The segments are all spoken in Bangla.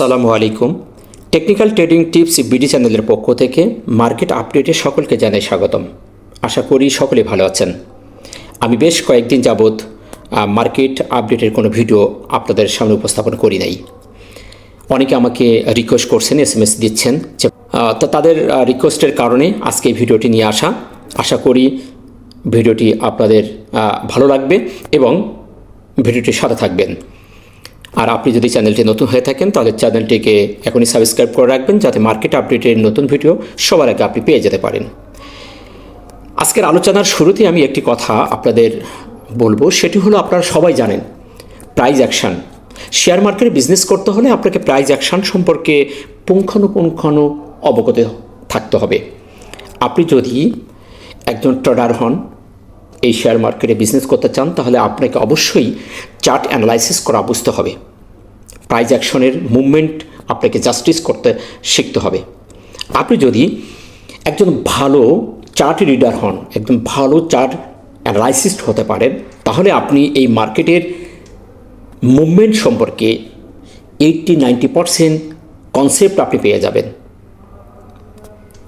আসসালামু আলাইকুম। টেকনিক্যাল ট্রেডিং টিপস বিডি চ্যানেলের পক্ষ থেকে মার্কেট আপডেটে সকলকে জানাই স্বাগতম। আশা করি সকলে ভালো আছেন। আমি বেশ কয়েকদিন যাবৎ মার্কেট আপডেটের কোনো ভিডিও আপনাদের সামনে উপস্থাপন করি নাই। অনেকে আমাকে রিকোয়েস্ট করছেন এস এম এস দিচ্ছেন তো তাদের রিকোয়েস্টের কারণে আজকে ভিডিওটি নিয়ে আসা। আশা করি ভিডিওটি আপনাদের ভালো লাগবে এবং ভিডিওটির সাথে থাকবেন। আর আপনি যদি চ্যানেলটি নতুন হয়ে থাকেন, তাহলে চ্যানেলটিকে এখনই সাবস্ক্রাইব করে রাখবেন, যাতে মার্কেট আপডেটের নতুন ভিডিও সবার আগে আপনি পেয়ে যেতে পারেন। আজকের আলোচনার শুরুতেই আমি একটি কথা আপনাদের বলব, সেটি হলো আপনারা সবাই জানেন প্রাইজ অ্যাকশন শেয়ার মার্কেটে বিজনেস করতে হলে আপনাকে প্রাইজ অ্যাকশন সম্পর্কে পুঙ্খানুপুঙ্খানু অবগত থাকতে হবে। আপনি যদি একজন ট্রেডার হন এই শেয়ার মার্কেটে বিজনেস করতে চান, তাহলে আপনাকে অবশ্যই চার্ট অ্যানালাইসিস করা বুঝতে হবে। প্রাইজ অ্যাকশনের মুভমেন্ট আপনাকে জাস্টিস করতে শিখতে হবে। আপনি যদি একজন ভালো চার্ট রিডার হন একদম ভালো চার্ট অ্যানালাইসিস্ট হতে পারেন, তাহলে আপনি এই মার্কেটের মুভমেন্ট সম্পর্কে এইটটি নাইনটি পারসেন্ট কনসেপ্ট আপনি পেয়ে যাবেন।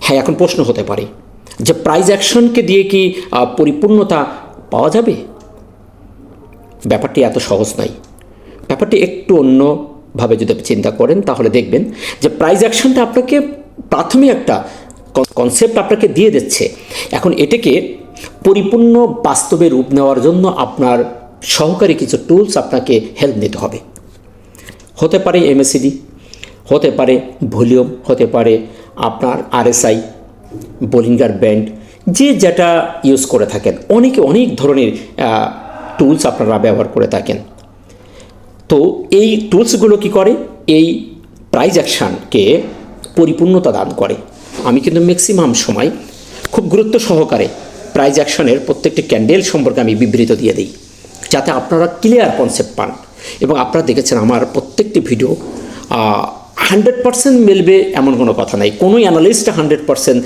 হ্যাঁ এখন প্রশ্ন হতে পারে যে প্রাইজ অ্যাকশনকে দিয়ে কি পরিপূর্ণতা পাওয়া যাবে? ব্যাপারটি এত সহজ নয় ব্যাপারটি একটু অন্যভাবে যদি আপনি চিন্তা করেন, তাহলে দেখবেন যে প্রাইজ অ্যাকশনটা আপনাকে প্রাথমিক একটা কনসেপ্ট আপনাকে দিয়ে দিচ্ছে। এখন এটাকে পরিপূর্ণ বাস্তবে রূপ নেওয়ার জন্য আপনার সহকারী কিছু টুলস আপনাকে হেল্প নিতে হবে। হতে পারে এমএসিডি হতে পারে ভলিউম, হতে পারে আপনার আরএসআই বোলিঙ্গার ব্যান্ড, যে যেটা ইউজ করে থাকেন, অনেকে অনেক ধরনের টুলস আপনারা ব্যবহার করে থাকেন। তো এই টুলসগুলো কি করে? এই প্রাইজ অ্যাকশানকে পরিপূর্ণতা দান করে। আমি কিন্তু ম্যাক্সিমাম সময় খুব গুরুত্ব সহকারে প্রাইজ অ্যাকশনের প্রত্যেকটি ক্যান্ডেল সম্পর্কে আমি বিবৃত দিয়ে দিই, যাতে আপনারা ক্লিয়ার কনসেপ্ট পান। এবং আপনারা দেখেছেন আমার প্রত্যেকটি ভিডিও হান্ড্রেড পার্সেন্ট মিলবে এমন কোনো কথা নাই। কোনো অ্যানালিস্ট হান্ড্রেড পার্সেন্ট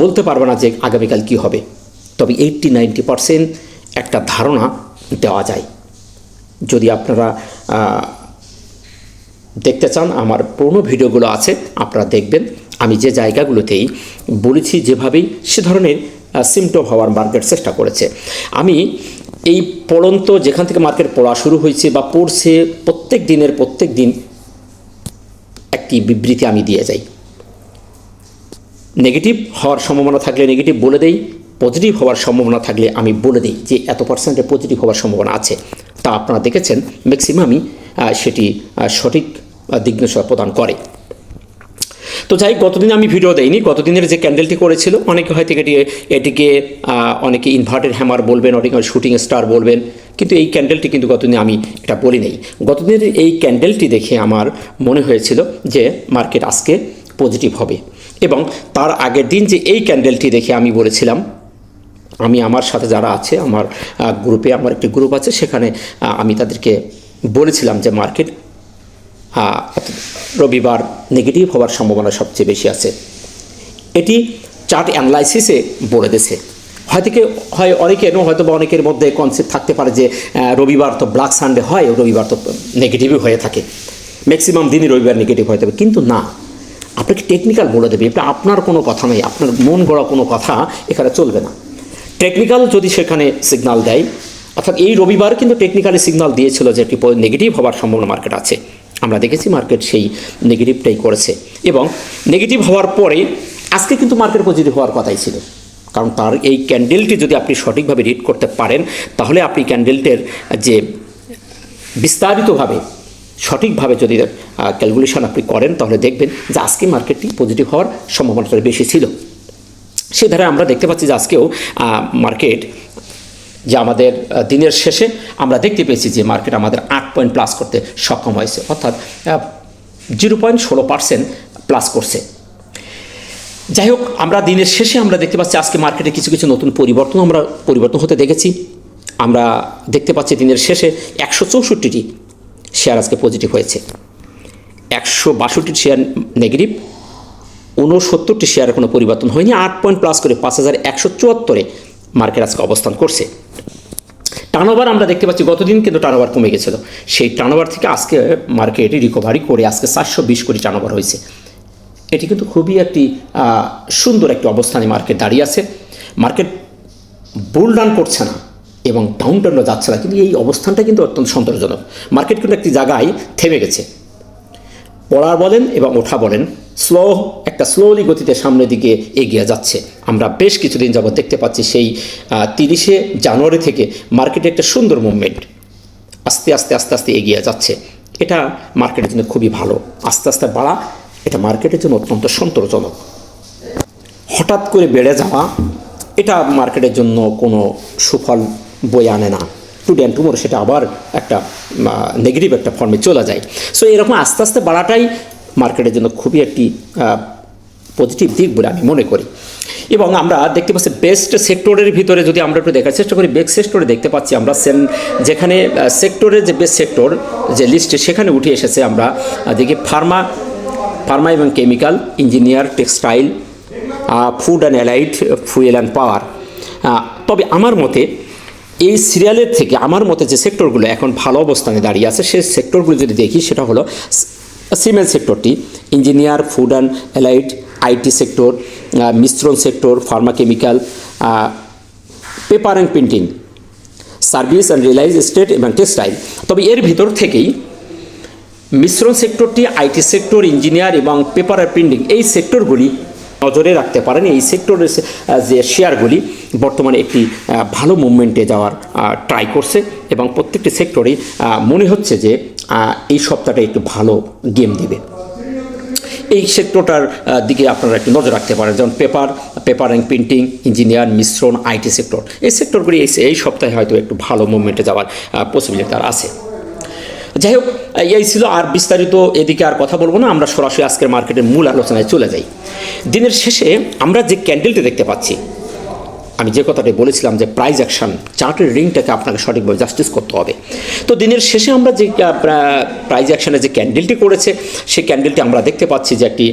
বলতে পারবে না যে আগামীকাল কী হবে। তবে এইটটি নাইনটি পার্সেন্ট একটা ধারণা দেওয়া যায়। যদি আপনারা দেখতে চান, আমার পুরনো ভিডিওগুলো আছে, আপনারা দেখবেন। আমি যে জায়গাগুলোতেই বলেছি যেভাবেই সে ধরনের সিমটম হওয়ার মার্কেট চেষ্টা করেছে। আমি এই পড়ন্ত যেখান থেকে মার্কেট পড়া শুরু হয়েছে বা পড়ছে প্রত্যেক দিনের প্রত্যেক দিন একটি বিবৃতি আমি দিয়ে যাই। নেগেটিভ হওয়ার সম্ভাবনা থাকলে নেগেটিভ বলে দেই পজিটিভ হওয়ার সম্ভাবনা থাকলে আমি বলে দিই যে এত পার্সেন্টে পজিটিভ হওয়ার সম্ভাবনা আছে। তা আপনারা দেখেছেন ম্যাক্সিমামই সেটি সঠিক আহ, প্রদান করে। তো যাই হোক, গতদিন আমি ভিডিও দেইনি গতদিনের যে ক্যান্ডেলটি করেছিল অনেকে হয়তো এটি এটিকে অনেকে ইনভার্টেড হ্যামার বলবেন অনেকে শুটিং স্টার বলবেন কিন্তু এই ক্যান্ডেলটি কিন্তু গতদিন আমি এটা বলি নাই গতদিনের এই ক্যান্ডেলটি দেখে আমার মনে হয়েছিল যে মার্কেট আজকে পজিটিভ হবে। এবং তার আগের দিন যে এই ক্যান্ডেলটি দেখে আমি বলেছিলাম আমি আমার সাথে যারা আছে আমার গ্রুপে আমার একটি গ্রুপ আছে সেখানে আমি তাদেরকে বলেছিলাম যে মার্কেট রবিবার নেগেটিভ হওয়ার সম্ভাবনা সবচেয়ে বেশি আছে। এটি চার্ট অ্যানালাইসিসে বলে দিয়েছে। হয়তো হয় অনেকের হয়তো বা অনেকের মধ্যে কনসেপ্ট থাকতে পারে যে রবিবার তো ব্ল্যাক সানডে হয়, রবিবার তো নেগেটিভই হয়ে থাকে। ম্যাক্সিমাম দিনই রবিবার নেগেটিভ হয়ে যাবে কিন্তু না, আপনাকে টেকনিক্যাল বলে দেবে। এটা আপনার কোনো কথা নেই আপনার মন গড়া কোনো কথা এখানে চলবে না। টেকনিক্যাল যদি সেখানে সিগনাল দেয়, অর্থাৎ এই রবিবার কিন্তু টেকনিক্যালি সিগনাল দিয়েছিল যে একটি নেগেটিভ হওয়ার সম্ভাবনা মার্কেট আছে। আমরা দেখেছি মার্কেট সেই নেগেটিভটাই করেছে। এবং নেগেটিভ হওয়ার পরে আজকে কিন্তু মার্কেট পজিটিভ হওয়ার কথাই ছিল। কারণ তার এই ক্যান্ডেলটি যদি আপনি সঠিকভাবে রিড করতে পারেন, তাহলে আপনি ক্যান্ডেলটের যে বিস্তারিতভাবে, সঠিকভাবে যদি ক্যালকুলেশন আপনি করেন, তাহলে দেখবেন যে আজকে মার্কেটটি পজিটিভ হওয়ার সম্ভাবনাটা বেশি ছিল। সে ধারে আমরা দেখতে পাচ্ছি যে আজকেও মার্কেট যে আমাদের দিনের শেষে আমরা দেখতে পেয়েছি যে মার্কেট আমাদের আট পয়েন্ট প্লাস করতে সক্ষম হয়েছে, অর্থাৎ জিরো পয়েন্ট ষোলো পার্সেন্ট প্লাস করছে। যাই হোক, আমরা দিনের শেষে আমরা দেখতে পাচ্ছি আজকে মার্কেটে কিছু কিছু নতুন পরিবর্তন আমরা, পরিবর্তন হতে দেখেছি। আমরা দেখতে পাচ্ছি দিনের শেষে একশো চৌষট্টিটি শেয়ার আজকে পজিটিভ হয়েছে। একশো বাষট্টি শেয়ার নেগেটিভ ঊনসত্তরটি শেয়ারের কোনো পরিবর্তন হয়নি, আট পয়েন্ট প্লাস করে পাঁচ হাজার একশো চুয়াত্তরে মার্কেট আজকে অবস্থান করছে। টার্নওভার আমরা দেখতে পাচ্ছি, গতদিন কিন্তু টার্নওভার কমে গেছিল। সেই টার্নওভার থেকে আজকে মার্কেটে রিকভারি করে আজকে চারশো বিশ কোটি টার্নওভার হয়েছে। এটি কিন্তু খুবই একটি সুন্দর একটি অবস্থানে মার্কেট দাঁড়িয়ে আছে। মার্কেট বুল ডাউন করছে না এবং ডাউন টাউনও যাচ্ছে না, কিন্তু এই অবস্থানটা কিন্তু অত্যন্ত সন্তোষজনক। মার্কেট কিন্তু একটি জায়গায় থেমে গেছে। পড়ার বলেন এবং ওঠা বলেন স্লো একটা স্লোলি গতিতে সামনের দিকে এগিয়ে যাচ্ছে। আমরা বেশ কিছুদিন যাবত দেখতে পাচ্ছি সেই তিরিশে জানুয়ারি থেকে মার্কেটে একটা সুন্দর মুভমেন্ট আস্তে আস্তে আস্তে আস্তে এগিয়ে যাচ্ছে। এটা মার্কেটের জন্য খুবই ভালো। আস্তে আস্তে বাড়া, এটা মার্কেটের জন্য অত্যন্ত সন্তোষজনক। হঠাৎ করে বেড়ে যাওয়া, এটা মার্কেটের জন্য কোনো সুফল বয়ে আনে না। টুডে অ্যান্ড টুমোর সেটা আবার একটা নেগেটিভ একটা ফর্মে চলে যায়। সো এরকম আস্তে আস্তে বাড়াটাই মার্কেটের জন্য খুবই একটি পজিটিভ দিক বলে আমি মনে করি। এবং আমরা দেখতে পাচ্ছি বেস্ট সেক্টরের ভিতরে যদি আমরা একটু দেখার চেষ্টা করি বেস্ট সেক্টরে দেখতে পাচ্ছি আমরা সেন যেখানে সেক্টরের যে বেস্ট সেক্টর যে লিস্টে সেখানে উঠে এসেছে আমরা দেখি ফার্মা ফার্মা এবং chemical engineer textile food and allied fuel and power তবে আমার মতে এই সিরিয়ালের থেকে আমার মতে যে সেক্টরগুলো এখন ভালো অবস্থানে দাঁড়িয়ে আছে, সেই সেক্টরগুলো যদি দেখি, সেটা হলো cement সেক্টরটি engineer food and allied IT sector মিশ্রণ sector pharma chemical paper and printing service and real estate এবং টেক্সটাইল তবে এর ভিতর থেকেই মিশ্রণ সেক্টরটি আইটি সেক্টর ইঞ্জিনিয়ার এবং পেপার আর প্রিন্টিং এই সেক্টরগুলি নজরে রাখতে পারেন। এই সেক্টরের যে শেয়ারগুলি বর্তমানে একটি ভালো মুভমেন্টে যাওয়ার ট্রাই করছে এবং প্রত্যেকটি সেক্টরেই মনে হচ্ছে যে এই সপ্তাহটা একটু ভালো গেম দেবে। এই সেক্টরটার দিকে আপনারা একটু নজর রাখতে পারেন। যেমন paper paper and printing, engineer, মিশ্রণ, আইটি সেক্টর। এই সেক্টরগুলি এই এই সপ্তাহে হয়তো একটু ভালো মুভমেন্টে যাওয়ার পসিবিলিটি তার আছে। যাই হোক এই ছিল আর বিস্তারিত, এদিকে আর কথা বলব না। আমরা সরাসরি আজকের মার্কেটের মূল আলোচনায় চলে যাই। দিনের শেষে আমরা যে ক্যান্ডেলটি দেখতে পাচ্ছি আমি যে কথাটি বলেছিলাম যে প্রাইজ অ্যাকশন চার্টের রিংটাকে আপনাকে সঠিকভাবে জাস্টিস করতে হবে। তো দিনের শেষে আমরা যে প্রাইজ অ্যাকশনে যে ক্যান্ডেলটি করেছে, সেই ক্যান্ডেলটি আমরা দেখতে পাচ্ছি যে একটি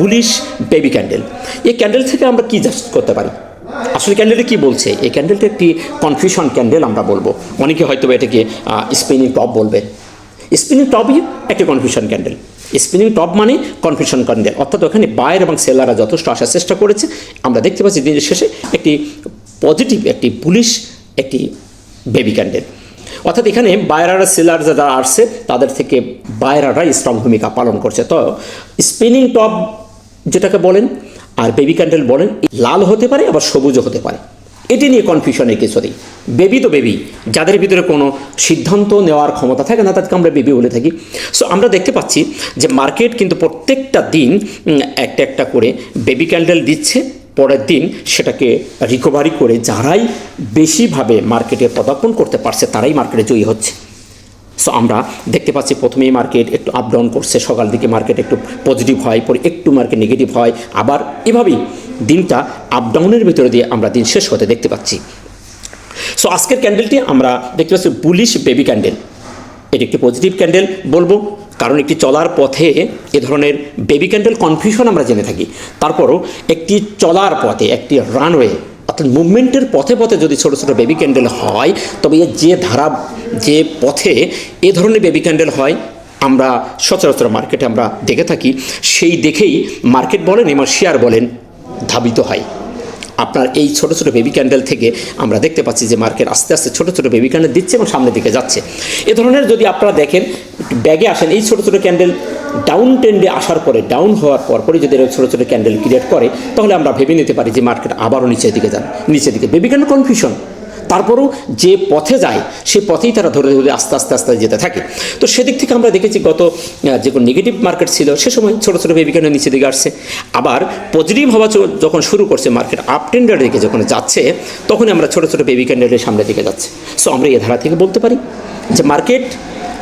বুলিশ বেবি ক্যান্ডেল এই ক্যান্ডেল থেকে আমরা কি জাস্ট করতে পারি? আসলে ক্যান্ডেলটা কি বলছে? এই ক্যান্ডেলটা একটি কনফিউশন ক্যান্ডেল আমরা বলব। অনেকে হয়তো এটাকে স্পিনিং টপ বলবে। স্পিনিং টপই একটি কনফিউশন ক্যান্ডেল স্পিনিং টপ মানে কনফিউশন ক্যান্ডেল অর্থাৎ ওখানে বায়ার এবং সেলাররা যথেষ্ট আসার চেষ্টা করেছে। আমরা দেখতে পাচ্ছি দিনের শেষে একটি পজিটিভ একটি পুলিশ একটি বেবি ক্যান্ডেল অর্থাৎ এখানে বায়রারা সেলার যারা আসছে, তাদের থেকে বায়রারা স্ট্রং ভূমিকা পালন করছে। তো স্পিনিং টপ যেটাকে বলেন আর বেবি ক্যান্ডেল বলেন, লাল হতে পারে, আবার সবুজও হতে পারে। এটি নিয়ে কনফিউশনের কিছু নেই। বেবি তো বেবি, যাদের ভিতরে কোনো সিদ্ধান্ত নেওয়ার ক্ষমতা থাকে না, তাদেরকে আমরা বেবি বলে থাকি। সো আমরা দেখতে পাচ্ছি যে মার্কেট কিন্তু প্রত্যেকটা দিন একটা একটা করে বেবি ক্যান্ডেল দিচ্ছে। পরের দিন সেটাকে রিকভারি করে যারাই বেশিভাবে মার্কেটে পদার্পণ করতে পারছে, তারাই মার্কেটে জয়ী হচ্ছে। সো আমরা দেখতে পাচ্ছি প্রথমেই মার্কেট একটু আপ ডাউন করছে, সকাল দিকে মার্কেট একটু পজিটিভ হয়, পরে একটু মার্কেট নেগেটিভ হয়, আবার এভাবেই দিনটা আপ ডাউনের ভিতরে দিয়ে আমরা দিন শেষ হতে দেখতে পাচ্ছি। সো আজকের ক্যান্ডেলটি আমরা দেখতে পাচ্ছি বুলিশ বেবি ক্যান্ডেল এটি একটি পজিটিভ ক্যান্ডেল বলব, কারণ একটি চলার পথে এ ধরনের বেবি ক্যান্ডেল কনফিউশন আমরা জেনে থাকি। তারপরও একটি চলার পথে, একটি রানওয়ে অর্থাৎ মুভমেন্টের পথে পথে যদি ছোটো ছোটো বেবি ক্যান্ডেল হয়, তবে এর যে ধারা, যে পথে এ ধরনের বেবি ক্যান্ডেল হয়, আমরা সচরাচর মার্কেটে আমরা দেখে থাকি। সেই দেখেই মার্কেট বলেন এবং শেয়ার বলেন ধাবিত হয়। আপনার এই ছোট ছোট বেবি ক্যান্ডেল থেকে আমরা দেখতে পাচ্ছি যে মার্কেট আস্তে আস্তে ছোট ছোট বেবি ক্যান্ডেল দিচ্ছে এবং সামনের দিকে যাচ্ছে। এ ধরনের যদি আপনারা দেখেন ব্যাগে আসেন, এই ছোট ছোট ক্যান্ডেল ডাউন ট্রেন্ডে আসার পরে ডাউন হওয়ার পর পরে যদি এরকম ছোটো ছোটো ক্যান্ডেল ক্রিয়েট করে, তাহলে আমরা ভেবে নিতে পারি যে মার্কেট আবারও নিচের দিকে যান নিচের দিকে। বেবি ক্যান্ডেল কনফিউশন তারপরেও যে পথে যায় সেই পথেই তারা ধরে ধরে আস্তে আস্তে আস্তে যেতে থাকে। তো সেদিক থেকে আমরা দেখেছি গত যে কোনো নেগেটিভ মার্কেট ছিল, সে সময় ছোটো ছোটো বেবিকানের নিচে দিকে আসছে? আবার পজিটিভ হওয়া যখন শুরু করছে মার্কেট আপ ট্রেন্ডের দিকে যখন যাচ্ছে, তখনই আমরা ছোটো ছোটো বেবি ক্যান্ডেলের সামনের দিকে যাচ্ছে। সো আমরা এ ধারা থেকে বলতে পারি যে মার্কেট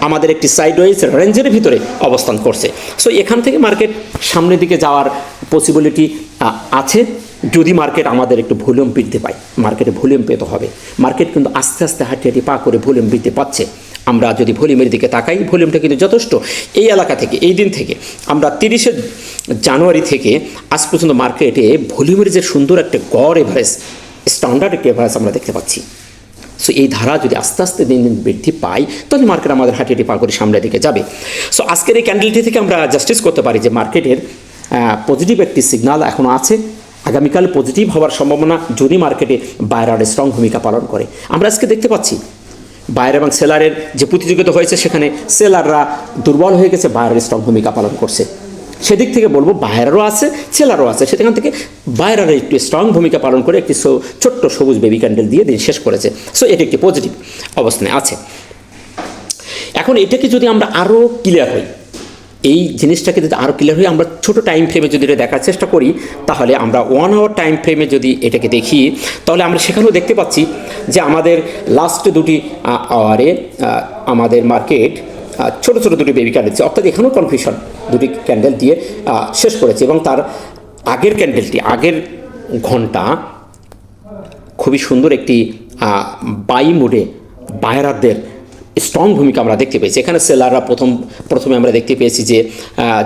আমাদের একটি সাইডওয়াইজ রেঞ্জের ভিতরে অবস্থান করছে। সো এখান থেকে মার্কেট সামনের দিকে যাওয়ার পসিবিলিটি আছে। যদি মার্কেট আমাদের একটু ভলিউম বৃদ্ধি পায় মার্কেটে ভলিউম পেতে হবে। মার্কেট কিন্তু আস্তে আস্তে হাঁটি হাঁটি পা করে ভলিউম বৃদ্ধি পাচ্ছে। আমরা যদি ভলিউমের দিকে তাকাই ভলিউমটা কিন্তু যথেষ্ট। এই এলাকা থেকে, এই দিন থেকে, আমরা তিরিশে জানুয়ারি থেকে আজ পর্যন্ত মার্কেটে ভলিউমের যে সুন্দর একটা গড় এভারেজ স্ট্যান্ডার্ড একটা এভারেজ আমরা দেখতে পাচ্ছি। সো এই ধারা যদি আস্তে আস্তে দিন দিন বৃদ্ধি পায়, তাহলে মার্কেট আমাদের হাঁটিটি পা করে সামনের দিকে যাবে। সো আজকের এই ক্যান্ডেলটি থেকে আমরা জাস্টিস করতে পারি যে মার্কেটের পজিটিভ একটি সিগনাল এখনও আছে। আগামীকাল পজিটিভ হওয়ার সম্ভাবনা যদি মার্কেটে বাইরার স্ট্রং ভূমিকা পালন করে। আমরা আজকে দেখতে পাচ্ছি বায়ার এবং সেলারের যে প্রতিযোগিতা হয়েছে সেখানে সেলাররা দুর্বল হয়ে গেছে বায়ারের স্ট্রং ভূমিকা পালন করছে। সেদিক থেকে বলব বায়ারও আছে সেলারও আছে। সেখান থেকে বায়ারার একটি স্ট্রং ভূমিকা পালন করে একটি ছোট্ট সবুজ বেবি ক্যান্ডেল দিয়ে দিন, শেষ করেছে। সো এটি একটি পজিটিভ অবস্থানে আছে। এখন এটাকে যদি আমরা আরও ক্লিয়ার হই এই জিনিসটাকে যদি আরও ক্লিয়ার হয়ে আমরা ছোট টাইম ফ্রেমে যদি এটা দেখার চেষ্টা করি, তাহলে আমরা ওয়ান আওয়ার টাইম ফ্রেমে যদি এটাকে দেখি, তাহলে আমরা সেখানেও দেখতে পাচ্ছি যে আমাদের লাস্ট দুটি আওয়ারে আমাদের মার্কেট ছোট ছোট দুটি বেবি ক্যান্ডেল অর্থাৎ এখানেও কনফিউশন দুটি ক্যান্ডেল দিয়ে শেষ করেছে এবং তার আগের ক্যান্ডেলটি আগের ঘণ্টা খুবই সুন্দর একটি বাই মোডে বায়রারদের স্ট্রং ভূমিকা আমরা দেখতে পেয়েছি। এখানে সেলাররা প্রথম, প্রথমে আমরা দেখতে পেয়েছি যে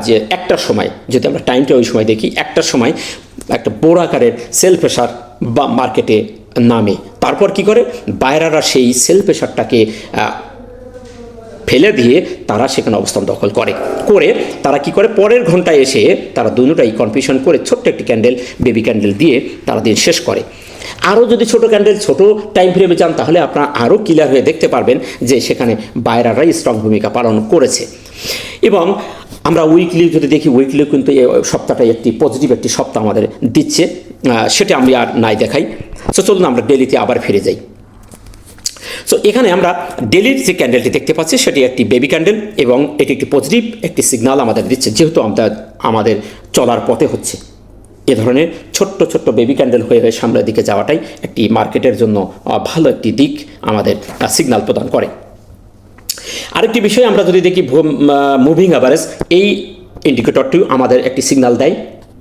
যে একটার সময়, যদি আমরা টাইমটা ওই সময় দেখি একটার সময় একটা বড় আকারের সেল প্রেশার বা মার্কেটে নামে। তারপর কি করে? বায়রারা সেই সেল প্রেশারটাকে ফেলে দিয়ে তারা সেখানে অবস্থান দখল করে। করে তারা কি করে? পরের ঘন্টায় এসে তারা দুটোটাই কনফিউশন করে ছোট্ট একটি ক্যান্ডেল বেবি ক্যান্ডেল দিয়ে তারা দিন শেষ করে। আরও যদি ছোট ক্যান্ডেল ছোট টাইম ফ্রেমে যান তাহলে আপনারা আরও ক্লিয়ার হয়ে দেখতে পারবেন যে সেখানে বাইরারাই স্ট্রং ভূমিকা পালন করেছে। এবং আমরা উইকলি যদি দেখি উইকলি কিন্তু এই সপ্তাহটাই একটি পজিটিভ একটি সপ্তাহ আমাদের দিচ্ছে। সেটা আমি আর নাই দেখাই। সো চলুন আমরা ডেলিতে আবার ফিরে যাই। সো এখানে আমরা ডেলির যে ক্যান্ডেলটি দেখতে পাচ্ছি, সেটি একটি বেবি ক্যান্ডেল এবং এটি একটি পজিটিভ একটি সিগনাল আমাদের দিচ্ছে, যেহেতু আমরা আমাদের চলার পথে হচ্ছে। এ ধরনের ছোট্ট ছোট্ট বেবি ক্যান্ডেল হয়ে হয়ে সামনের দিকে যাওয়াটাই একটি মার্কেটের জন্য ভালো একটি দিক আমাদের সিগনাল প্রদান করে। আরেকটি বিষয় আমরা যদি দেখি মুভিং অ্যাভারেজ এই ইন্ডিকেটরটিও আমাদের একটি সিগনাল দেয়।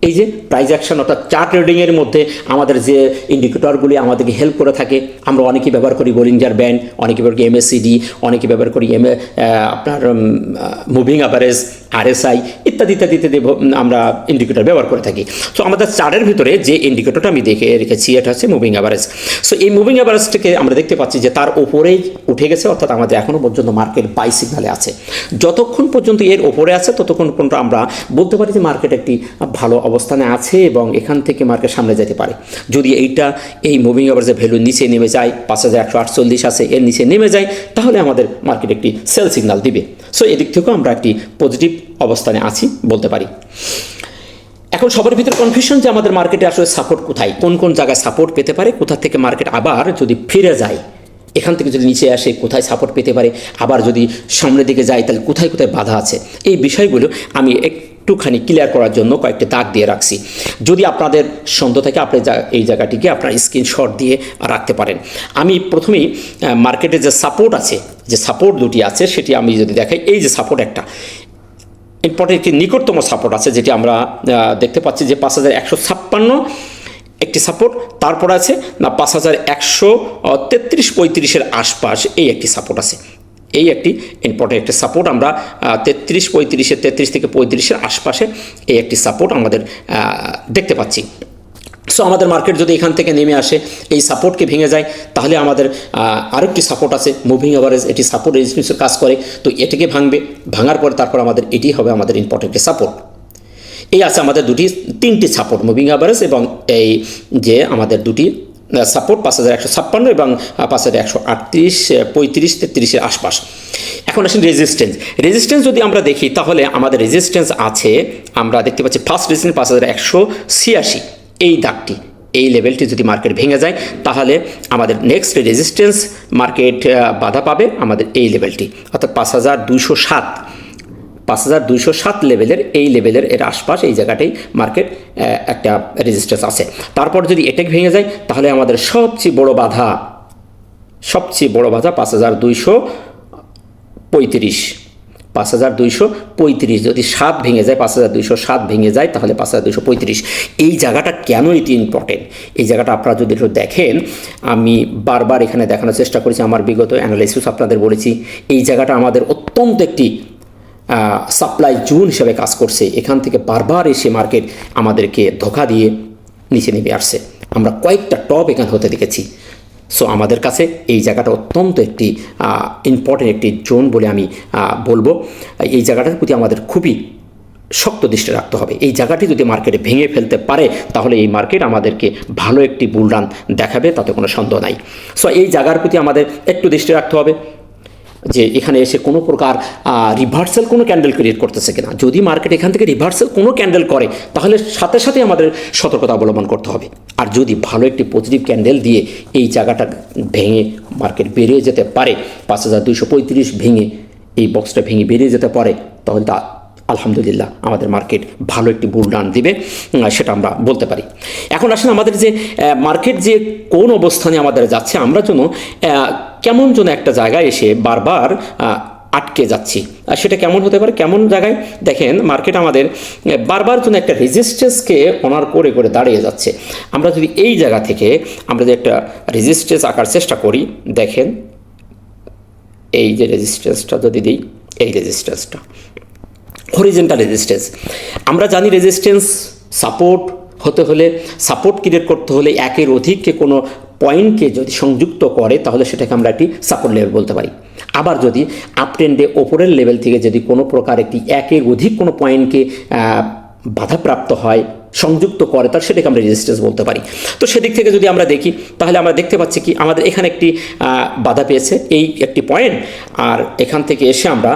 এই যে প্রাইজ অ্যাকশন অর্থাৎ চার্ট ট্রেডিংয়ের মধ্যে আমাদের যে ইন্ডিকেটরগুলি আমাদেরকে হেল্প করে থাকে, আমরা অনেকেই ব্যবহার করি বোলিঞ্জার ব্যান্ড অনেকে ব্যবহার করি এমএসসিডি অনেকে ব্যবহার করি এম আপনার মুভিং অ্যাভারেজ আরএসআই ইত্যাদি ইত্যাদি ইত্যাদি আমরা ইন্ডিকেটর ব্যবহার করে থাকি। সো আমাদের চারের ভিতরে যে ইন্ডিকেটরটা আমি দেখে রেখেছি, এটা হচ্ছে মুভিং অ্যাভারেজ সো এই মুভিং অ্যাভারেজটাকে আমরা দেখতে পাচ্ছি যে তার ওপরেই উঠে গেছে, অর্থাৎ আমাদের এখনও পর্যন্ত মার্কেট বাই সিগনালে আছে। যতক্ষণ পর্যন্ত এর ওপরে আছে, ততক্ষণ পর্যন্ত আমরা বলতে পারি যে মার্কেট একটি ভালো অবস্থানে আছে এবং এখান থেকে মার্কেট সামনে যেতে পারে। যদি এইটা, এই মুভিং অ্যাভারেজের ভ্যালু নিচে নেমে যায়, পাঁচ হাজার একশো আটচল্লিশ আছে, এর নিচে নেমে যায়, তাহলে আমাদের মার্কেট একটি সেল সিগনাল দিবে। সো এদিক থেকেও আমরা একটি পজিটিভ অবস্থানে আছি, বলতে পারি। এখন সবার ভিতরে কনফিউশন যে আমাদের মার্কেটে আসলে সাপোর্ট কোথায়, কোন কোন জায়গায় সাপোর্ট পেতে পারে, কোথা থেকে মার্কেট আবার যদি ফিরে যায়, এখান থেকে যদি নিচে আসে, কোথায় সাপোর্ট পেতে পারে, আবার যদি সামনের দিকে যায়, তাহলে কোথায় কোথায় বাধা আছে? এই বিষয়গুলো আমি একটুখানি ক্লিয়ার করার জন্য কয়েকটি দাগ দিয়ে রাখছি। যদি আপনাদের সন্দেহ থাকে, আপনি এই জায়গাটিকে আপনার স্ক্রিনশট দিয়ে রাখতে পারেন। আমি প্রথমেই মার্কেটে যে সাপোর্ট আছে, যে সাপোর্ট দুটি আছে, সেটি আমি যদি দেখাই, এই যে সাপোর্ট একটা এরপরে একটি নিকটতম সাপোর্ট আছে, যেটি আমরা দেখতে পাচ্ছি যে পাঁচ হাজার একশো ছাপ্পান্ন একটি সাপোর্ট তারপর আছে, না, পাঁচ হাজার একশো তেত্রিশ পঁয়ত্রিশের আশপাশ এই একটি সাপোর্ট আছে। এই একটি ইম্পর্টেন্ট একটি সাপোর্ট আমরা তেত্রিশ পঁয়ত্রিশে তেত্রিশ থেকে পঁয়ত্রিশের আশপাশে এই একটি সাপোর্ট আমাদের দেখতে পাচ্ছি। সো আমাদের মার্কেট যদি এখান থেকে নেমে আসে, এই সাপোর্টকে ভেঙে যায়, তাহলে আমাদের আরেকটি সাপোর্ট আছে মুভিং অ্যাভারেজ এটি সাপোর্ট রেজিস্ট্যান্সের কাজ করে। তো এটিকে ভাঙবে, ভাঙার পরে তারপর আমাদের এটি হবে আমাদের ইম্পর্টেন্ট সাপোর্ট এই আছে আমাদের দুটি, তিনটি সাপোর্ট মুভিং অ্যাভারেজ এবং এই যে আমাদের দুটি সাপোর্ট পাঁচ হাজার একশো ছাপ্পান্ন এবং পাঁচ হাজার একশো আটত্রিশ পঁয়ত্রিশ, তেত্রিশের আশপাশ। এখন আসেন রেজিস্ট্যান্স রেজিস্ট্যান্স যদি আমরা দেখি, তাহলে আমাদের রেজিস্ট্যান্স আছে, আমরা দেখতে পাচ্ছি ফার্স্ট রেজিস্ট্যান্স পাঁচ হাজার একশো ছিয়াশি। এই দাগটি, এই লেভেলটি যদি মার্কেট ভেঙে যায়, তাহলে আমাদের নেক্সট রেজিস্ট্যান্স মার্কেট বাধা পাবে আমাদের এই লেভেলটি। অর্থাৎ পাঁচ হাজার দুইশো সাত, পাঁচ হাজার দুইশো সাত লেভেলের এই লেভেলের এর আশপাশ এই জায়গাটাই মার্কেট একটা রেজিস্ট্যান্স আছে। তারপর যদি এটাকে ভেঙে যায়, তাহলে আমাদের সবচেয়ে বড় বাধা, সবচেয়ে বড় বাধা পাঁচ হাজার দুইশো পঁয়ত্রিশ। পাঁচ হাজার দুইশো পঁয়ত্রিশ। যদি সাত ভেঙে যায়, পাঁচ হাজার দুইশো, সাত ভেঙে যায়, তাহলে পাঁচ হাজার দুইশো পঁয়ত্রিশ। এই জায়গাটা কেন এটি ইম্পর্টেন্ট এই জায়গাটা আপনারা যদি একটু দেখেন, আমি বারবার এখানে দেখানোর চেষ্টা করেছি, আমার বিগত অ্যানালাইসিস আপনাদের বলেছি। এই জায়গাটা আমাদের অত্যন্ত একটি সাপ্লাই জোন হিসেবে কাজ করছে। এখান থেকে বারবার এসে মার্কেট আমাদেরকে ধোকা দিয়ে নিচে নেমে আসছে। আমরা কয়েকটা টপ এখানে হতে দেখেছি। সো আমাদের কাছে এই জায়গাটা অত্যন্ত একটি ইম্পর্টেন্ট একটি জোন বলে আমি বলব। এই জায়গাটার প্রতি আমাদের খুবই শক্ত দৃষ্টি রাখতে হবে। এই জায়গাটি যদি মার্কেটে ভেঙে ফেলতে পারে, তাহলে এই মার্কেট আমাদেরকে ভালো একটি বুলরান দেখাবে, তাতে কোনো সন্দেহ নাই। সো এই জায়গার প্রতি আমাদের একটু দৃষ্টি রাখতে হবে। যে এখানে এসে কোনো প্রকার রিভার্সাল কোনো ক্যান্ডেল ক্রিয়েট করতেছে কিনা। যদি মার্কেট এখান থেকে রিভার্সাল কোনো ক্যান্ডেল করে, তাহলে সাথে সাথে আমাদের সতর্কতা অবলম্বন করতে হবে। আর যদি ভালো একটি পজিটিভ ক্যান্ডেল দিয়ে এই জায়গাটা ভেঙে মার্কেট বেরিয়ে যেতে পারে, পাঁচ হাজার দুইশো পঁয়ত্রিশ ভেঙে এই বক্সটা ভেঙে বেরিয়ে যেতে পারে, তাহলে তা আলহামদুলিল্লাহ, আমাদের মার্কেট ভালো একটি বুল রান দিবে সেটা আমরা বলতে পারি। এখন আসলে আমাদের যে মার্কেট যে কোন অবস্থানে আমাদের যাচ্ছে, আমরা যেন কেমন যেন একটা জায়গায় এসে বারবার আটকে যাচ্ছি। আর সেটা কেমন হতে পারে? কেমন জায়গায়? দেখেন মার্কেট আমাদের বারবার যেন একটা রেজিস্ট্যান্সকে অনার করে করে দাঁড়িয়ে যাচ্ছে। আমরা যদি এই জায়গা থেকে, আমরা যদি একটা রেজিস্ট্যান্স আঁকার চেষ্টা করি, দেখেন, এই যে রেজিস্ট্যান্সটা যদি দিই, এই রেজিস্ট্যান্সটা হরিজেন্টাল রেজিস্ট্যান্স আমরা জানি রেজিস্ট্যান্স সাপোর্ট হতে হলে সাপোর্ট ক্রিয়েট করতে হলে একের অধিককে কোনো পয়েন্টকে যদি সংযুক্ত করে, তাহলে সেটাকে আমরা একটি সাপোর্ট লেভেল বলতে পারি। আবার যদি আপ ট্রেন্ডে ওপরের লেভেল থেকে যদি কোনো প্রকার একটি একের অধিক কোনো পয়েন্টকে বাধাপ্রাপ্ত হয়, সংযুক্ত করে তার সেটাকে আমরা রেজিস্ট্যান্স বলতে পারি। তো সেদিক থেকে যদি আমরা দেখি, তাহলে আমরা দেখতে পাচ্ছি কি আমাদের এখানে একটি বাধা পেয়েছে। এই একটি পয়েন্ট আর এখান থেকে এসে আমরা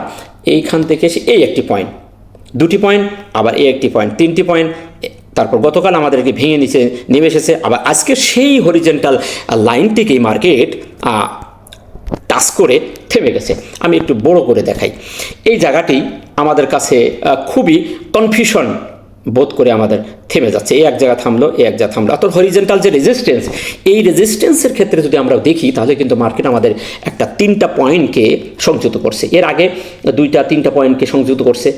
এইখান থেকে এসে এই একটি পয়েন্ট দুটি পয়েন্ট আবার এই একটি পয়েন্ট তিনটি পয়েন্ট তারপর গতকাল আমাদেরকে ভেঙে নিচে নেমে এসেছে। আবার আজকে সেই হরিজেন্টাল লাইনটিকেই মার্কেট টাচ করে থেমে গেছে। আমি একটু বড় করে দেখাই। এই জায়গাটি আমাদের কাছে খুবই কনফিউশন বোধ করে আমাদের থেমে যাচ্ছে। এই এক জায়গা থামলো, এই এক জায়গা থামলো। অর্থাৎ হরিজেন্টাল যে রেজিস্ট্যান্স এই রেজিস্ট্যান্সের ক্ষেত্রে যদি আমরা দেখি, তাহলে কিন্তু মার্কেট আমাদের একটা তিনটা পয়েন্টকে সংযুক্ত করছে। এর আগে দুইটা, তিনটা পয়েন্টকে সংযুক্ত করছে।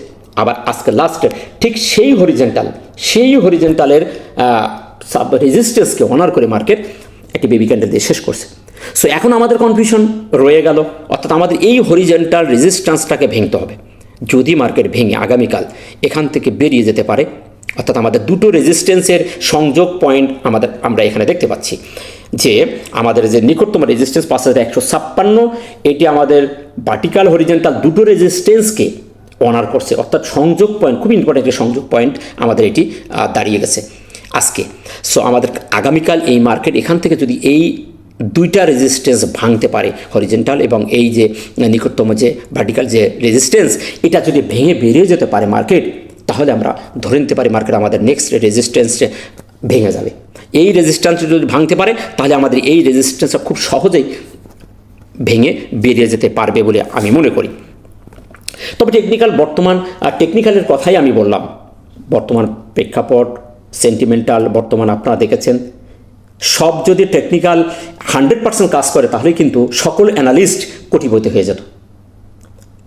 আবার আজকে লাস্ট ঠিক সেই হরিজেন্টাল সেই হরিজেন্টালের সাব রেজিস্ট্যান্সকে অনার করে মার্কেট একটি বেবি ক্যান্ডেল দিয়ে শেষ করছে। সো এখন আমাদের কনফিউশন রয়ে গেল। অর্থাৎ আমাদের এই হরিজেন্টাল রেজিস্ট্যান্সটাকে ভেঙতে হবে। যদি মার্কেট ভেঙে আগামীকাল এখান থেকে বেরিয়ে যেতে পারে, অর্থাৎ আমাদের দুটো রেজিস্ট্যান্সের সংযোগ পয়েন্ট আমাদের, আমরা এখানে দেখতে পাচ্ছি। যে আমাদের যে নিকটতম রেজিস্ট্যান্স পাঁচ হাজার একশো ছাপ্পান্ন, এটি আমাদের ভার্টিক্যাল হরিজেন্টাল দুটো রেজিস্ট্যান্সকে অনার করছে। অর্থাৎ সংযোগ পয়েন্ট, খুব ইম্পর্টেন্ট একটি সংযোগ পয়েন্ট আমাদের এটি দাঁড়িয়ে গেছে আজকে। সো আমাদের আগামীকাল এই মার্কেট এখান থেকে যদি এই দুইটা রেজিস্ট্যান্স ভাঙতে পারে হরিজেন্টাল এবং এই যে নিকটতম যে ভার্টিক্যাল যে রেজিস্ট্যান্স এটা যদি ভেঙে বেরিয়ে যেতে পারে মার্কেট তাহলে আমরা ধরে নিতে পারি মার্কেট আমাদের নেক্সট রেজিস্ট্যান্স ভেঙে যাবে। এই রেজিস্ট্যান্স যদি ভাঙতে পারে, তাহলে আমাদের এই রেজিস্ট্যান্সটা খুব সহজেই ভেঙে বেরিয়ে যেতে পারবে বলে আমি মনে করি। তবে টেকনিক্যাল বর্তমান টেকনিক্যালের কথাই আমি বললাম। বর্তমান প্রেক্ষাপট সেন্টিমেন্টাল বর্তমান আপনারা দেখেছেন সব যদি টেকনিক্যাল হান্ড্রেড পার্সেন্ট কাজ করে তাহলে কিন্তু সকল অ্যানালিস্ট কোটিপতি হয়ে যেত।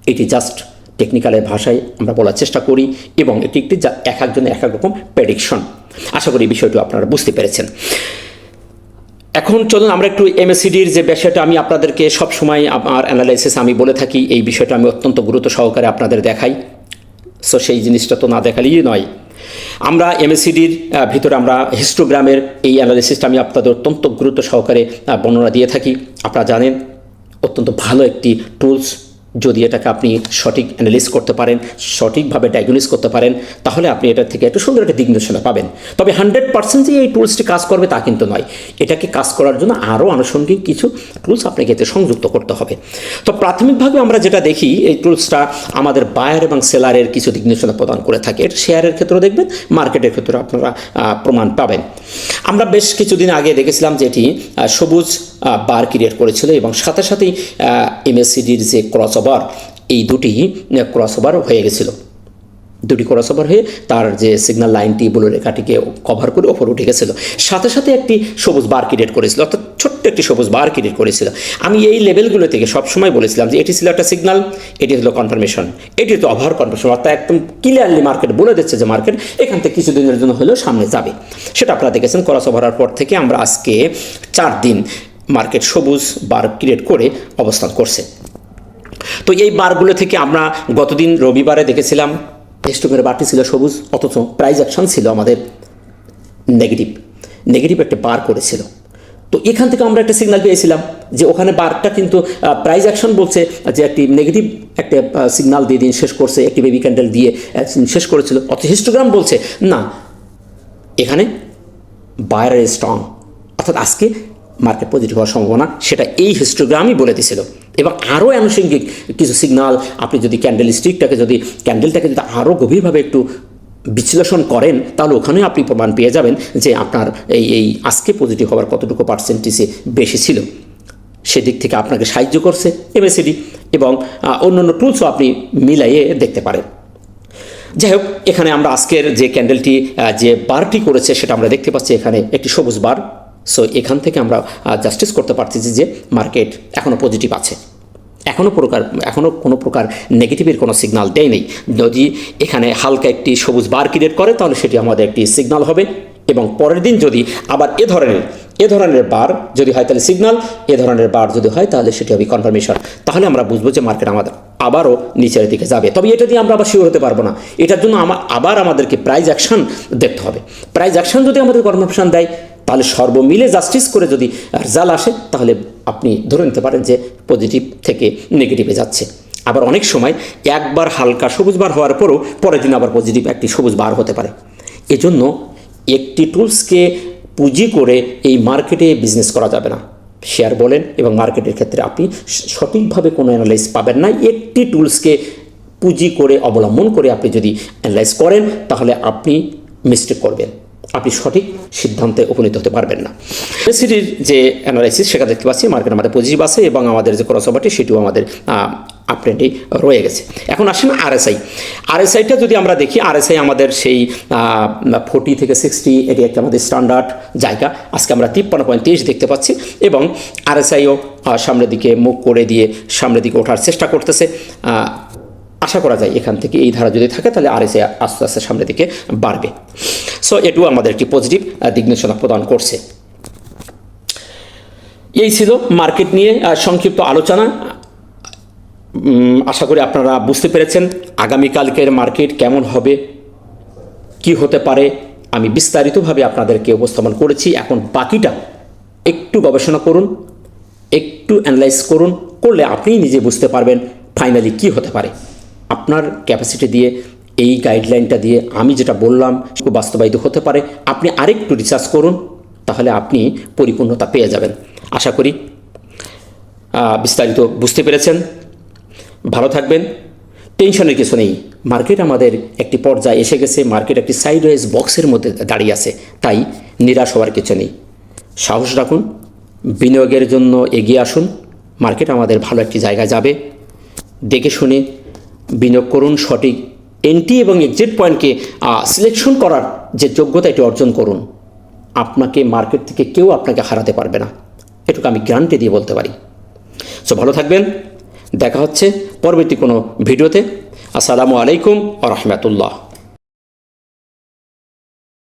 এটি জাস্ট টেকনিক্যালের ভাষায় আমরা বলার চেষ্টা করি এবং এটি একটি যা- এক একজনের এক এক রকম প্রেডিকশন আশা করি বিষয়টি আপনারা বুঝতে পেরেছেন। এখন চলুন আমরা একটু এমএসসিডির যে বিষয়টা আমি আপনাদেরকে সব সময় আমার অ্যানালাইসিস আমি বলে থাকি, এই বিষয়টা আমি অত্যন্ত গুরুত্ব সহকারে আপনাদের দেখাই। সো সেই জিনিসটা তো না দেখালেই নয়। আমরা এমএসিডির ভিতরে আমরা হিস্টোগ্রামের এই অ্যানালিসিসটা আমি আপনাদের অত্যন্ত গুরুত্ব সহকারে বর্ণনা দিয়ে থাকি। আপনারা জানেন, অত্যন্ত ভালো একটি টুলস যদি এটাকে আপনি সঠিক অ্যানালিস করতে পারেন, সঠিকভাবে ডায়াগনোস করতে পারেন, তাহলে আপনি এটা থেকে একটু সুন্দর একটা দিক পাবেন। তবে হান্ড্রেড পার্সেন্ট যে এই টুলসটি কাজ করবে তা কিন্তু নয়। এটাকে কাজ করার জন্য আরও আনুষঙ্গিক কিছু টুলস আপনাকে এতে সংযুক্ত করতে হবে। তো প্রাথমিকভাবে আমরা যেটা দেখি, এই টুলসটা আমাদের বায়ার এবং সেলারের কিছু দিক প্রদান করে থাকে। এটা শেয়ারের ক্ষেত্রেও দেখবেন মার্কেটের ক্ষেত্রে আপনারা প্রমাণ পাবেন। আমরা বেশ কিছুদিন আগে দেখেছিলাম যে এটি সবুজ বার ক্রিয়েট করেছিল এবং সাথে সাথেই এমএসসিডির যে ক্রস ওভার এই দুটি ক্রস ওভার হয়ে গেছিল। দুটি ক্রস ওভার হয়ে তার যে সিগন্যাল লাইনটি বলে রেখাটিকে কভার করে ওপরে উঠে গেছিল। সাথে সাথে একটি সবুজ বার ক্রিয়েট করেছিল, অর্থাৎ ছোট্ট একটি সবুজ বার ক্রিয়েট করেছিল। আমি এই লেভেলগুলো থেকে সবসময় বলেছিলাম যে, এটি ছিল একটা সিগন্যাল এটি হলো কনফার্মেশন এটি হলো ওভার কনফার্মেশন অর্থাৎ একদম ক্লিয়ারলি মার্কেট বলে দিচ্ছে যে মার্কেট এখান থেকে কিছুদিনের জন্য হলেও সামনে যাবে। সেটা আপনারা দেখেছেন ক্রস ওভার পর থেকে আমরা আজকে চার দিন মার্কেট সবুজ বার ক্রিয়েট করে অবস্থান করছে। তো এই বারগুলো থেকে আমরা গতদিন রবিবারে দেখেছিলাম স্টকের বারটি ছিল সবুজ, অথচ প্রাইজ অ্যাকশন ছিল আমাদের নেগেটিভ নেগেটিভ একটা বার করেছিল। তো এখান থেকে আমরা একটা সিগনাল পেয়েছিলাম যে ওখানে বারটা কিন্তু প্রাইজ অ্যাকশন বলছে যে একটি নেগেটিভ একটা সিগনাল দিয়ে দিন, শেষ করছে, একটি বেবি ক্যান্ডেল দিয়ে শেষ করেছিল। অত হিস্টোগ্রাম বলছে, না, এখানে বায়ার স্ট্রং অর্থাৎ আজকে মার্কেট পজিটিভ হওয়ার সম্ভাবনা, সেটা এই হিস্টোগ্রামই বলে দিছিল। এবং আরও আনুষঙ্গিক কিছু সিগনাল আপনি যদি ক্যান্ডেল স্টিকটাকে যদি ক্যান্ডেলটাকে যদি আরও গভীরভাবে একটু বিশ্লেষণ করেন তাহলে ওখানে আপনি প্রমাণ পেয়ে যাবেন যে আপনার এই এই আজকে পজিটিভ হওয়ার কতটুকু পার্সেন্টেজে বেশি ছিল। সেদিক থেকে আপনাকে সাহায্য করছে এমএসিডি এবং আহ, অন্যান্য টুলসও আপনি মিলাইয়ে দেখতে পারেন। যাই হোক এখানে আমরা আজকের যে ক্যান্ডেলটি যে বারটি করেছে সেটা আমরা দেখতে পাচ্ছি। এখানে একটি সবুজ বার সো এখান থেকে আমরা জাস্টিস করতে পারতেছি যে মার্কেট এখনও পজিটিভ আছে। এখনও প্রকার এখনও কোনো প্রকার নেগেটিভের কোনো সিগনাল দেয় নেই। যদি এখানে হালকা একটি সবুজ বার ক্রিয়েট করে, তাহলে সেটি আমাদের একটি সিগনাল হবে। এবং পরের দিন যদি আবার এ ধরনের এ ধরনের বার যদি হয়, তাহলে সিগনাল এ ধরনের বার যদি হয়, তাহলে সেটি হবে কনফার্মেশন তাহলে আমরা বুঝব যে মার্কেট আমাদের আবারও নিচের দিকে যাবে। তবে এটা দিয়ে আমরা আবার শিওর হতে পারব না। এটার জন্য আমা- আবার আমাদেরকে প্রাইজ অ্যাকশন দেখতে হবে। প্রাইজ অ্যাকশন যদি আমাদের কনফার্মেশন দেয়, তাহলে সর্বমিলে জাস্টিস করে যদি রেজাল্ট আসে, তাহলে আপনি ধরে নিতে পারেন যে পজিটিভ থেকে নেগেটিভে যাচ্ছে। আবার অনেক সময় একবার হালকা সবুজ বার হওয়ার পরও পরের দিন আবার পজিটিভ একটি সবুজ বার হতে পারে। এজন্য একটি টুলসকে পুঁজি করে এই মার্কেটে বিজনেস করা যাবে না। শেয়ার বলেন এবং মার্কেটের ক্ষেত্রে আপনি সঠিকভাবে কোনো অ্যানালাইস পাবেন না। একটি টুলসকে পুঁজি করে অবলম্বন করে আপনি যদি অ্যানালাইজ করেন, তাহলে আপনি মিস্টেক করবেন। আপনি সঠিক সিদ্ধান্তে উপনীত হতে পারবেন না। সিটির যে অ্যানালাইসিস সেটা দেখতে পাচ্ছি মার্কেট আমাদের পজিটিভ আছে এবং আমাদের যে ক্রস সেটিও আমাদের আপডেটে রয়ে গেছে। এখন আসেন আরএসআই আরএসআইটা যদি আমরা দেখি আরএসআই আমাদের সেই ফোর্টি থেকে সিক্সটি এটি একটা আমাদের স্ট্যান্ডার্ড জায়গা। আজকে আমরা তিপ্পান্ন পয়েন্ট তেইশ দেখতে পাচ্ছি এবং আরএসআইও সামনের দিকে মুখ করে দিয়ে সামনের দিকে ওঠার চেষ্টা করতেছে। আশা করা যায় এখান থেকে এই ধারা যদি থাকে, তাহলে আর এসে আস্তে আস্তে সামনের দিকে বাড়বে। সো এটিও আমাদের একটি পজিটিভ দিক নির্দেশনা প্রদান করছে। এই ছিল মার্কেট নিয়ে সংক্ষিপ্ত আলোচনা। আশা করি আপনারা বুঝতে পেরেছেন আগামীকালকের মার্কেট কেমন হবে, কি হতে পারে। আমি বিস্তারিতভাবে আপনাদেরকে উপস্থাপন করেছি। এখন বাকিটা একটু গবেষণা করুন, একটু অ্যানালাইজ করুন, করলে আপনিই নিজে বুঝতে পারবেন ফাইনালি কি হতে পারে। আপনার ক্যাপাসিটি দিয়ে, এই গাইডলাইনটা দিয়ে আমি যেটা বললাম বাস্তবায়িত হতে পারে। আপনি আরেকটু রিসার্চ করুন, তাহলে আপনি পরিপূর্ণতা পেয়ে যাবেন। আশা করি বিস্তারিত বুঝতে পেরেছেন। ভালো থাকবেন, টেনশনের কিছু নেই। মার্কেট আমাদের একটি পর্যায়ে এসে গেছে, মার্কেট একটি সাইডওয়েজ বক্সের মধ্যে দাঁড়িয়ে আছে। তাই নিরাশ হওয়ার কিছু নেই। সাহস রাখুন, বিনিয়োগের জন্য এগিয়ে আসুন। মার্কেট আমাদের ভালো একটি জায়গায় যাবে। দেখে শুনে বিনিয়োগ করুন সঠিক এন্ট্রি এবং এক্সিট পয়েন্টকে সিলেকশন করার যে যোগ্যতা এটি অর্জন করুন। আপনাকে মার্কেট থেকে কেউ আপনাকে হারাতে পারবে না। এটুকু আমি গ্যারান্টি দিয়ে বলতে পারি। সো ভালো থাকবেন। দেখা হচ্ছে পরবর্তী কোনো ভিডিওতে। আসসালামু আলাইকুম আ রহমতুল্লাহ।